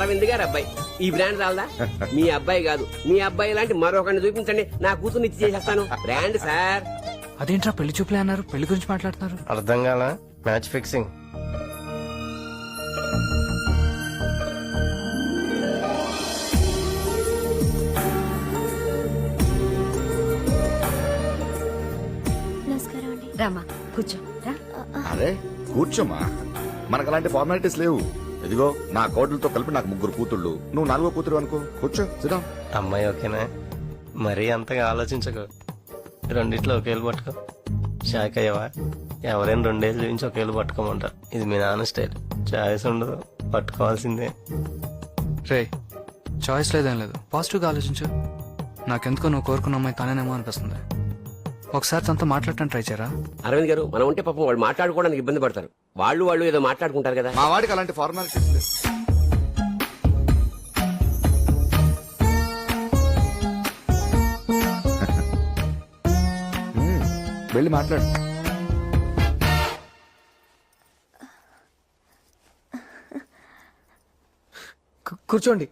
అరవింద్ గారు అబ్బాయి. ఈ బ్రాండ్ రాలదా? మీ అబ్బాయి కాదు. మీ అబ్బాయి లాంటి మరొకరిని చూపించండి. నా కూతుర్ని ఇచ్చి చేసేస్తాను. బ్రాండ్ సార్ అదేంట్రా పెళ్ళి చూపులే అన్నారు? పెళ్ళి గురించి మాట్లాడుతున్నారు? అర్థం కాల? మ్యాచ్ ఫిక్సింగ్ రామా కూర్చో. రా. అరే కూర్చోమా? మనకు అలాంటి ఫార్మాలిటీస్ లేవు. ఇదిగో నా కోడలతో కలిపి నాకు ముగ్గురు కూతుళ్ళు. నువ్వు నాలుగో కూతురు అనుకో. కూర్చో సిద్ధా. అమ్మాయి ఓకేనా? మరీ అంతగా ఆలోచించకు. రెండిట్లో ఒకేళ్ళు పట్టుకో. షాక్ అయ్యవా ఎవరైనా రెండేళ్ళు నుంచి ఒకేళ్ళు పట్టుకోమంటారు ఇది మీ నాన్న స్టైల్. చాయిస్ ఉండదు పట్టుకోవాల్సిందే. రే చాయిస్ లేదేం లేదు. పాజిటివ్గా ఆలోచించు. నాకెందుకో నువ్వు కోరుకున్న అమ్మాయి తానేనేమో అనిపిస్తుంది. ఒకసారి తనతో మాట్లాడటానికి ట్రై చేయరా? అరవింద్ గారు మనం ఉంటే పాపం వాళ్ళు మాట్లాడుకోవడానికి ఇబ్బంది పడతారు. వాళ్ళు వాళ్ళు ఏదో మాట్లాడుకుంటారు కదా. మా వాడికి అలాంటి ఫార్మాలిటీస్ హ్మ్, వెళ్ళి మాట్లాడు. కు- కూర్చోండి.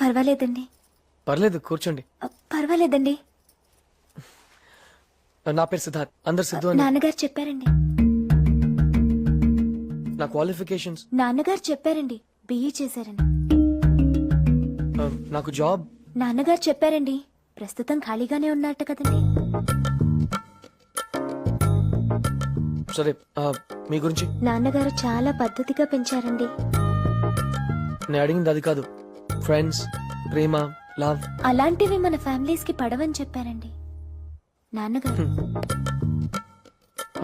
పర్వాలేదండి. పర్లేదు కూర్చోండి. అ, పర్వాలేదండి. నా పేరు సిద్ధార్థ్. అందరు సిద్ధు అని నాన్నగారు చెప్పారండి. నా క్వాలిఫికేషన్స్ నాన్నగారు చెప్పారండి బిఈ చేశారని. నాకు జాబ్ నాన్నగారు చెప్పారండి ప్రస్తుతం ఖాళీగానే ఉన్నట్టు కదండి. సరే మీ గురించి? నాన్నగారు చాలా పద్ధతిగా పెంచారండి. నేను అడిగింది అది కాదు. ఫ్రెండ్స్ ప్రేమ లవ్ అలాంటివి మన ఫ్యామిలీస్కి పడవని చెప్పారండి. నాన్నగారు.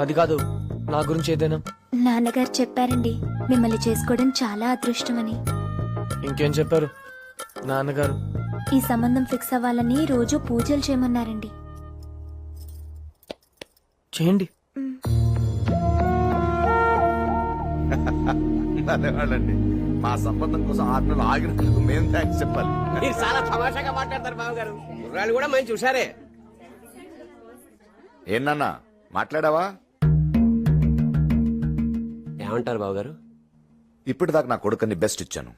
అది కాదు. నా గురించి ఏదైనా? నాన్నగారు చెప్పారండి. మిమ్మల్ని చేసుకోవడం చాలా అదృష్టమని. ఇంకేం చెప్పారు? నాన్నగారు. ఈ సంబంధం ఫిక్స్ అవ్వాలని రోజు పూజలు చేయమన్నారండి. చేయండి. అదేవాళ్ళండి మా సంబంధం కోసం ఆరు నెలలు ఆగినందుకు మేము థ్యాంక్స్ చెప్పాలి. మీరు చాలా తమాషాగా మాట్లాడతారు బాబు గారు కుర్రాళ్ళు కూడా మంచి హుషారే. ఏంటన్నా మాట్లాడావా? ఏమంటారు బాబు గారు ఇప్పటిదాకా నా కొడుకుని బెస్ట్ ఇచ్చాను.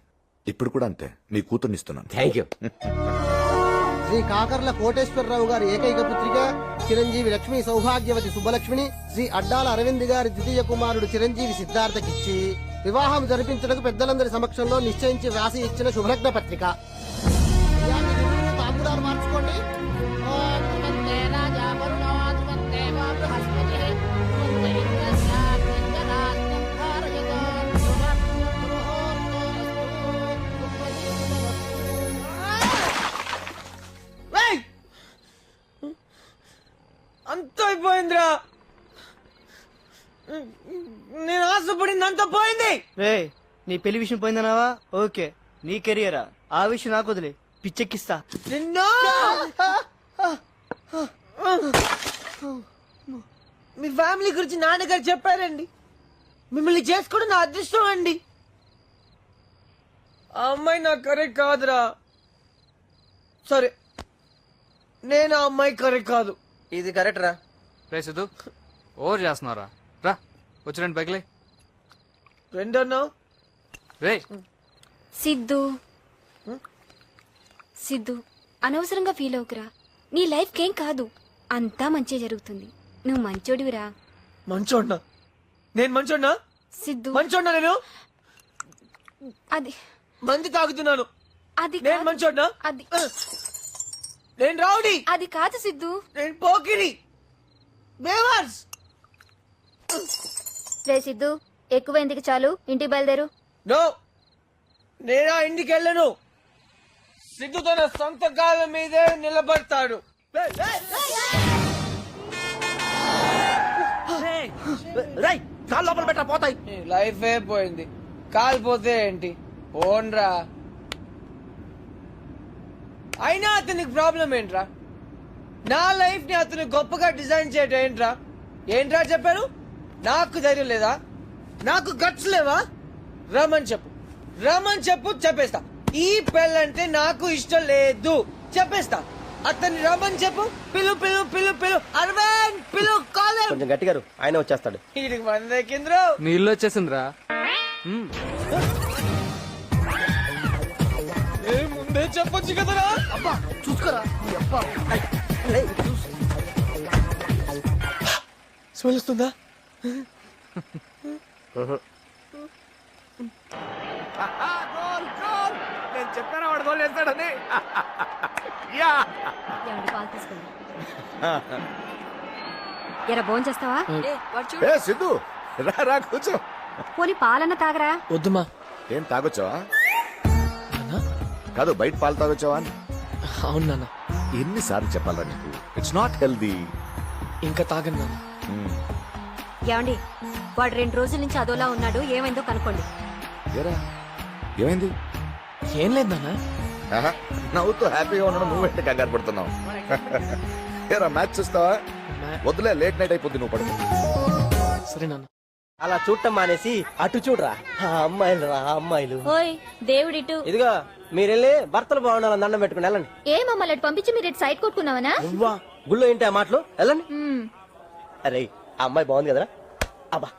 ఇప్పుడు కూడా అంతే. మీ కూతుర్ని ఇస్తున్నాను. థ్యాంక్ యూ శ్రీ కాకర్ల కోటేశ్వరరావు గారి ఏకైక పుత్రిక చిరంజీవి లక్ష్మి సౌభాగ్యవతి సుబ్బలక్ష్మిని శ్రీ అడ్డాల అరవింద్ గారి ద్వితీయ కుమారుడు చిరంజీవి సిద్ధార్థకిచ్చి వివాహం జరిపించడానికి పెద్దలందరి సమక్షంలో నిశ్చయించి రాసి ఇచ్చిన శుభలగ్న పత్రిక. అంత అయిపోయిందిరా. నేను ఆశపడింది అంత పోయింది. రే నీ పెళ్ళి విషయం పోయిందన్నావా? ఓకే నీ కెరియరా ఆ. విషయం నాకు వదిలే. పిచ్చెక్కిస్తా. నిన్ను! మీ ఫ్యామిలీ గురించి నాన్నగారు చెప్పారండి. మిమ్మల్ని చేసుకోవడం నా అదృష్టం అండి. ఆ అమ్మాయి నాకు కరెక్ట్ కాదురా. సరే నేను ఆ అమ్మాయి కరెక్ట్ కాదు. ఇది కరెక్ట్ రా. రే సిద్ధు ఓవర్ చేస్తున్నారా రా వచ్చి రండి బైక్లే రెండన్నావు? రే. సిద్ధు. సిద్ధు అనవసరంగా ఫీల్ అవుకురా నీ లైఫ్ కేం కాదు. అంతా మంచి జరుగుతుంది. నువ్వు మంచోడివిరా. మంచోడ్నా? నేను మంచోడ్నా? సిద్ధు. మంచోడ్నా నేను? అది. మంది తాగుతున్నాను. అది నేను. మంచోడ్నా? అది. నేను రౌడీ. అది కాదు సిద్ధు. నేను పోకిరి. బేవర్స్. రే సిద్ధు ఎక్కువైందికి చాలు? ఇంటికి బయలుదేరు. నో. నేను ఆ ఇంటికి వెళ్ళను. సిద్ధు తన సొంత కాలం మీదే నిలబడతాడు. రై కాలు లోపల పెట్టా పోతాయి. లైఫ్ పోయింది. కాలిపోతే ఏంటి? ఓన్రా అయినా అతనికి ప్రాబ్లం ఏంట్రా? నా లైఫ్ని అతను గొప్పగా డిజైన్ చేయటం ఏంట్రా? ఏంట్రా చెప్పారు నాకు ధైర్యం లేదా? నాకు గట్స్ లేవా? రమని చెప్పు. రమని చెప్పు చెప్పేస్తా. ఈ పెళ్ళంటే నాకు ఇష్టం లేదు. చెప్పేస్తా. అతన్ని రమని చెప్పు. పిలు పిలు పిలు పిలు. అరవింద్ పిలు కాలే కొంచెం గట్టిగారు. ఆయన వచ్చేస్తాడు. వీడికి మంది ఎక్కిందిరో నీ ఇల్లు వచ్చేసిందిరా. ముందే చెప్పొచ్చు కదరా అబ్బా చూసుకోరా. అబ్బా. స్మెల్ వస్తుందా? నేను చెప్పాను వాడు గోల్ యా. తీసుకోండి ఎరా భోజనం చేస్తావా? ఏ సిద్ధు. రా రా కూర్చో. పోనీ పాలన్న తాగరా? వద్దుమా. ఏం తాగొచ్చావా? కాదు బయట పాలు తాగొచ్చావా అని? అవును నాన్న. ఎన్నిసార్లు చెప్పాలా నీకు? ఇట్స్ నాట్ హెల్దీ ఇంకా తాగను నాన్న. ఏమండి వాడు రెండు రోజుల నుంచి అదోలా ఉన్నాడు ఏమైందో కనుక్కోండి. ఏరా? ఏమైంది? ఏం లేదు నాన్న. ఆహా, నవ్వుతూ హ్యాపీగా ఉండడం నువ్వు ఏంటి కంగారు పడుతున్నావు? ఏరా మ్యాచ్ చూస్తావా? వద్దులే లేట్ నైట్ అయిపోద్ది నువ్వు పడుకో. సరే నాన్న. అలా చూడటం మానేసి అటు చూడరా. ఆ అమ్మాయిలు రా ఆ అమ్మాయిలు. ఓయ్ దేవుడిటు. ఇదిగో మీరెళ్ళి భర్తలు బాగుండాలని దండం పెట్టుకుని వెళ్ళండి. ఏ మమ్మల్ని అటు పంపించి మీరు ఇటు సైడ్ కొట్టుకున్నావనా? నువ్వా? గుళ్ళో ఏంటి ఆ మాటలు? వెళ్ళండి. అరే ఆ అమ్మాయి బాగుంది కదరా. అబ్బా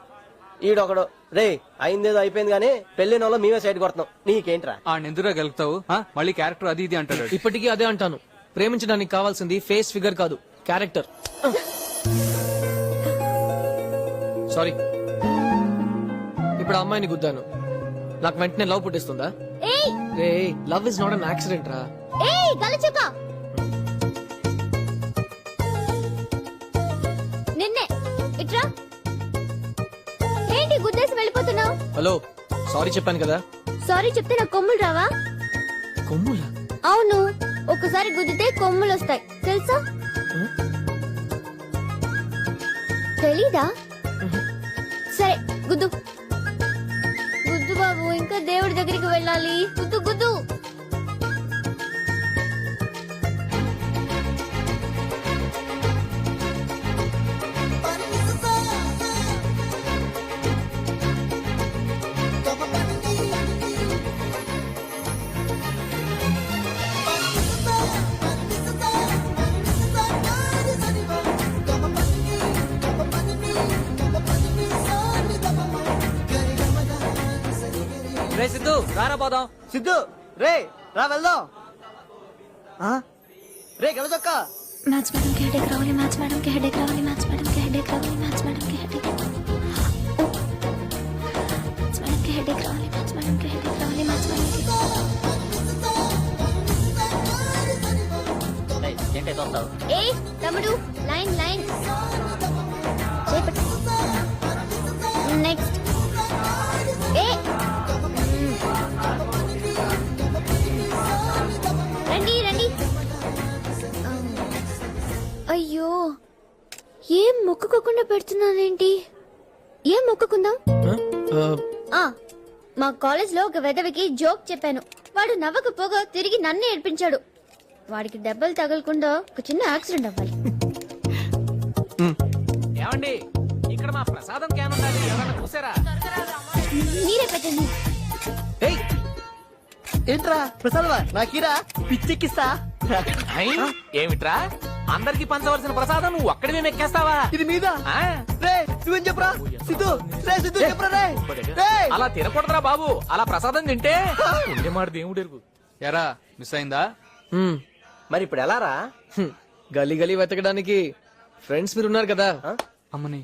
ఈడొకడు రే అయిందేదో అయిపోయింది కానీ పెళ్ళిన వాళ్ళు మేమే సైడ్ కొడుతున్నాం. నీకేంట్రా? ఆ ఎందుకురా గెలుగుతావు ఆ? మళ్ళీ క్యారెక్టర్ అది ఇది అంటాడు. ఇప్పటికీ అదే అంటాను. ప్రేమించడానికి కావాల్సింది ఫేస్ ఫిగర్ కాదు క్యారెక్టర్ సారీ ఇప్పుడు అమ్మాయిని గుద్దాను. నాకు వెంటనే లవ్ పుట్టిస్తుందా? ఏయ్! రే love is not an accident రా. ఏయ్ గలచుక నిన్నే. ఇట్రా. ఏంటి గుద్దేసి వెళ్ళిపోతున్నావు? హలో సారీ చెప్పాను కదా? సారీ చెప్తే నాకు కొమ్ములు రావా? కొమ్ముల? అవును ఒకసారి గుద్దితే కొమ్ములు వస్తాయి. తెలుసా? తెలీదా? సరే గుద్దు. ఇంకా దేవుడి దగ్గరికి వెళ్ళాలి. గుద్దు గుద్దు. సిద్ధు రారా పోదాం. సిద్ధు రే రా వెళ్దాం. ఆ? రే గెలదొక్క మ్యాథ్స్ మేడం కి హెడేక్ రావాలి మ్యాథ్స్ మేడం కి హెడేక్ రావాలి మ్యాథ్స్ మేడం కి హెడేక్ రావాలి మ్యాథ్స్ మేడం కి హెడేక్ మ్యాథ్స్ మేడం కి హెడేక్ రావాలి మ్యాథ్స్ మేడం కి హెడేక్ రావాలి మ్యాథ్స్ మేడం కి ఏంటైతే వస్తావు? ఏ తమ్ముడు లైన్ లైన్ చేపట్టు. నెక్స్ట్ అయ్యో ఏం మొక్కుకోకుండా పెడుతున్నానేంటి ఏం మొక్కుకుందాం? ఆ. మా కాలేజ్లో ఒక వెదవికి జోక్ చెప్పాను. వాడు నవ్వకపోగా తిరిగి నన్ను ఏడ్పించాడు. వాడికి దెబ్బలు తగలకుండా ఒక చిన్న యాక్సిడెంట్ అవ్వాలి. ఏమండి ఇక్కడ మా ప్రసాదం క్యాన్ ఉండాలి ఎవరైనా చూసారా? మీరే పెట్టండి. ఏంట్రా ప్రసాదవా నాకీరా పిచ్చెక్కిస్తా? హై? ఏమిట్రా? అందరికి పంచవలసిన ప్రసాదం నువ్వు ఒక్కడివే మెక్కేస్తావా? ఇది మీద? ఆ? రే నువ్వేం చెప్పరా? సిద్ధు రే సిద్ధు చెప్పరా రే. అలా తినకూడదురా బాబు. అలా ప్రసాదం తింటే ఉండే మాట దేవుడు ఎరుగు. ఎరా మిస్ అయిందా? హ్మ్. మరి ఇప్పుడు ఎలా రా. గలీ గలీ వెతకడానికి ఫ్రెండ్స్ మీరు ఉన్నారు కదా అమ్మని.